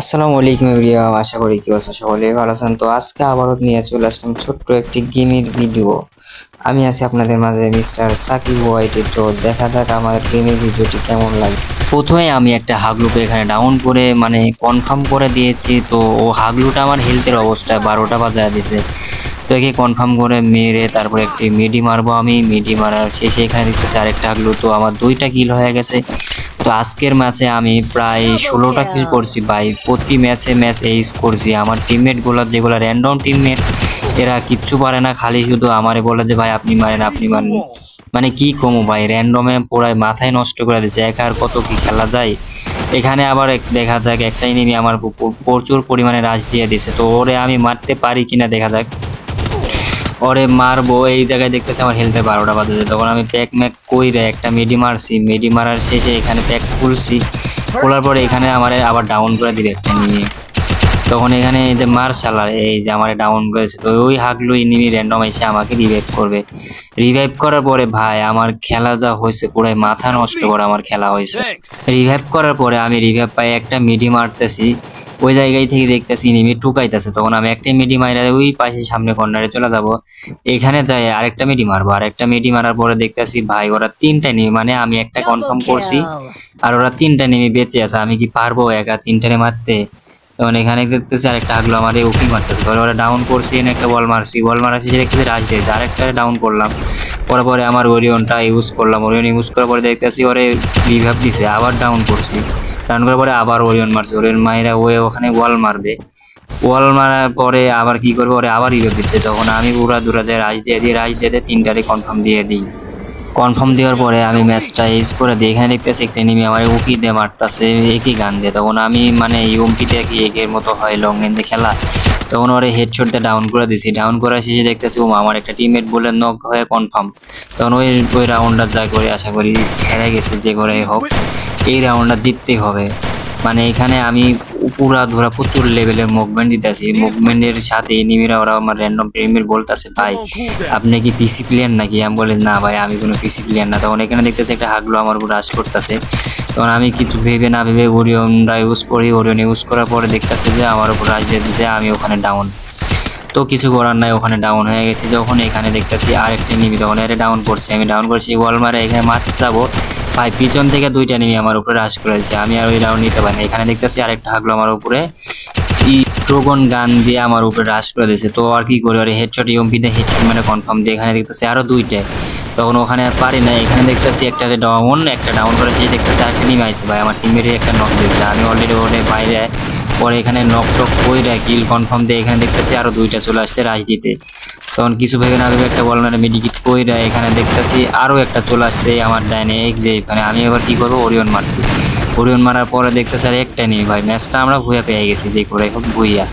আসসালামু আলাইকুম এভরিওয়ান, আশা করি কি আছেন সকলে ভালো আছেন? তো আজকে আবারও নিয়ে চলে আসলাম ছোট্ট একটি গেমের ভিডিও। আমি আছি আপনাদের মাঝে মিস্টার সাকিব ওয়াইটি। তো দেখা যাক আমার গেমের ভিডিওটি কেমন লাগে। প্রথমে আমি একটা হাগলুকে এখানে ডাউন করে মানে কনফার্ম করে দিয়েছি। তো ও হাগলুটা আমার হেলথের অবস্থায় বারোটা বাজায় দিয়েছে। তো একে কনফার্ম করে মেরে তারপরে একটি মিডি মারবো আমি। মিডি মারার শেষে এখানে দেখতেছি আরেকটা হাগলু। তো আমার দুইটা কিল হয়ে গেছে। তো আজকের ম্যাচে আমি প্রায় ষোলোটা কিল করছি ভাই। প্রতি ম্যাচে ম্যাচ এইস করছি। আমার টিমমেটগুলো যেগুলো র্যান্ডম টিমমেট এরা কিচ্ছু পারে না। খালি শুধু আমারে বলে যে ভাই আপনি মারেন আপনি মারেন। মানে কি কমো ভাই? র্যান্ডমে পুরাই মাথায় নষ্ট করে দিচ্ছে একা আর কত কি খেলা যায়? এখানে আবার দেখা যাক একটাই এনিমি আমার প্রচুর পরিমাণে রাশ দিয়ে দিছে তো ওরে আমি মারতে পারি কিনা দেখা যাক। ওরে মারবো এই জায়গায় দেখতেছি আমার হেলথে বারোটা বাজে তখন আমি প্যাক ম্যাক কইরে একটা মেডি মারছি। মেডি মারার শেষে এখানে প্যাক খুলছি। খোলার পরে এখানে আমার আবার ডাউন করে দিবে একটা নিয়ে। তখন এখানে এই যে মার্শালার এই যে আমার ডাউন করেছে। তো ওই হাগলু এনিমি র্যান্ডম এসে আমাকে রিভাইভ করবে। রিভাইভ করার পরে ভাই আমার খেলা যা হয়েছে পুরাই মাথা নষ্ট করে আমার খেলা হয়েছে। রিভাইভ করার পরে আমি রিভাইভ পাই একটা মিডি মারতেছি। ওই জায়গায় থেকে দেখতেছি এনিমি টুকাইতেছে তখন আমি একটা মিডি মারা ওই পাশে সামনে কর্নারে চলে যাব। এখানে যাই আরেকটা মিডি মারবো। আরেকটা মিডি মারার পরে দেখতেছি ভাই ওরা তিনটা নেমে মানে আমি একটা কনফার্ম করছি আর ওরা তিনটা নেমে বেঁচে আছে আমি কি পারব একা তিনটানে মারতে? তখন এখানে দেখতেছি আরেকটা আগলো আমার এই উকি মারতেছে। পরে ওরা ডাউন করছি এনে একটা বল মারছি। বল মারার শেষে দেখতেছি রাজ দিয়েছে আরেকটা ডাউন করলাম। পরে পরে আমার ওরিয়নটা ইউজ করলাম। ওরিয়ন ইউজ করার পরে দেখতেছি ওরে রিভাব দিছে আবার ডাউন করছি। ডাউন করার পরে আবার ওরিয়ন মারছে। ওরিয়ন মাইরা ওয়ে ওখানে ওয়াল মারবে। ওয়াল মারার পরে আবার কি করবে? ওরে আবার রিভাব দিচ্ছে। তখন আমি উড়া দুরা যায় রাজ দিয়ে দিই, রাজ দিয়ে দিয়ে তিনটারে কনফার্ম দিয়ে দিই। কনফার্ম দেওয়ার পরে আমি ম্যাচটা ইউজ করে দিই। এখানে দেখতেছি একটা এনিমি আমার উকি দিয়ে মারতাছে, একই গান দিয়ে। তখন আমি মানে ইউমপিতে কি একের মতো হয় লং রেঞ্জে খেলা। তখন ওরে হেডশট দিয়ে ডাউন করে দিছি। ডাউন করার শেষে দেখতেছি ও আমার একটা টিমমেট বলে নক হয়ে কনফার্ম তখন ওই ওই রাউন্ডটা যা করে, আশা করি হেরে গেছে, যে করে হোক। এই রাউন্ডটা জিততেই হবে। মানে এখানে আমি পুরা ধরা প্রচুর লেভেলের মুভমেন্ট দিতেছি। মুভমেন্টের সাথে এনিমিরা ওরা আমার র্যান্ডম প্রেমের বলতেছে, ভাই, আপনি কি পিসি প্লেয়ার নাকি? আমি বলি, না ভাই, আমি কোনো পিসি প্লেয়ার না। তখন এখানে দেখতেছি একটা হাগলো আমার উপর রাশ করতেছে। তখন আমি কিছু ভেবে না ভেবে ওরিয়নটা ইউজ করি। ওরিয়ন ইউজ করার পরে দেখতেছে যে আমার উপর রাশ দিয়ে দিচ্ছে আমি ওখানে ডাউন তো কিছু করার নাই, ওখানে ডাউন হয়ে গেছে। যখন এখানে দেখতেছি আরেকটা নিবি তখন এটা ডাউন করছে। আমি ডাউন করছি, বল মারে, এখানে মারতে যাব। ভাই, পিছন থেকে দুইটা নিমি আমার উপরে রাশ করেছে। আমি আর ওই রাউন্ড নিতে পারি না এখানে দেখতেছি আরেকটা হাগলো আমার উপরে। ড্রোগন গান দিয়ে আমার উপরে রাশ করে দিয়েছে। তো আর কি করি? আর হেডশট ইউমপিতে হেডশট মানে কনফার্ম দিয়ে এখানে দেখতেছি আরও দুইটাই তখন ওখানে আর পারি না এখানে দেখতেছি একটা ডাউন একটা ডাউন করে সেই দেখতেছি আরেকটা নিমে আছে ভাই, আমার টিমেরই একটা নক দিয়েছে। আমি অলরেডি ওখানে বাইরে পরে এখানে নক টক কইরা কিল কনফার্ম দিয়ে এখানে দেখতেছি আরও দুইটা চলে আসছে রাজ দিতে তখন কিছু ভেবে না ভেবে একটা বল মানে মেডিকিট কইরা এখানে দেখতেছি আরও একটা চলে আসছে আমার ডাইনে এক যে মানে আমি এবার কি করব? ওরিয়ন মারছি। ওরিয়ন মারার পরে দেখতেছি আর একটা নেই ভাই। ম্যাচটা আমরা ভুয়া পেয়ে গেছি, যে করে হোক ভুইয়া।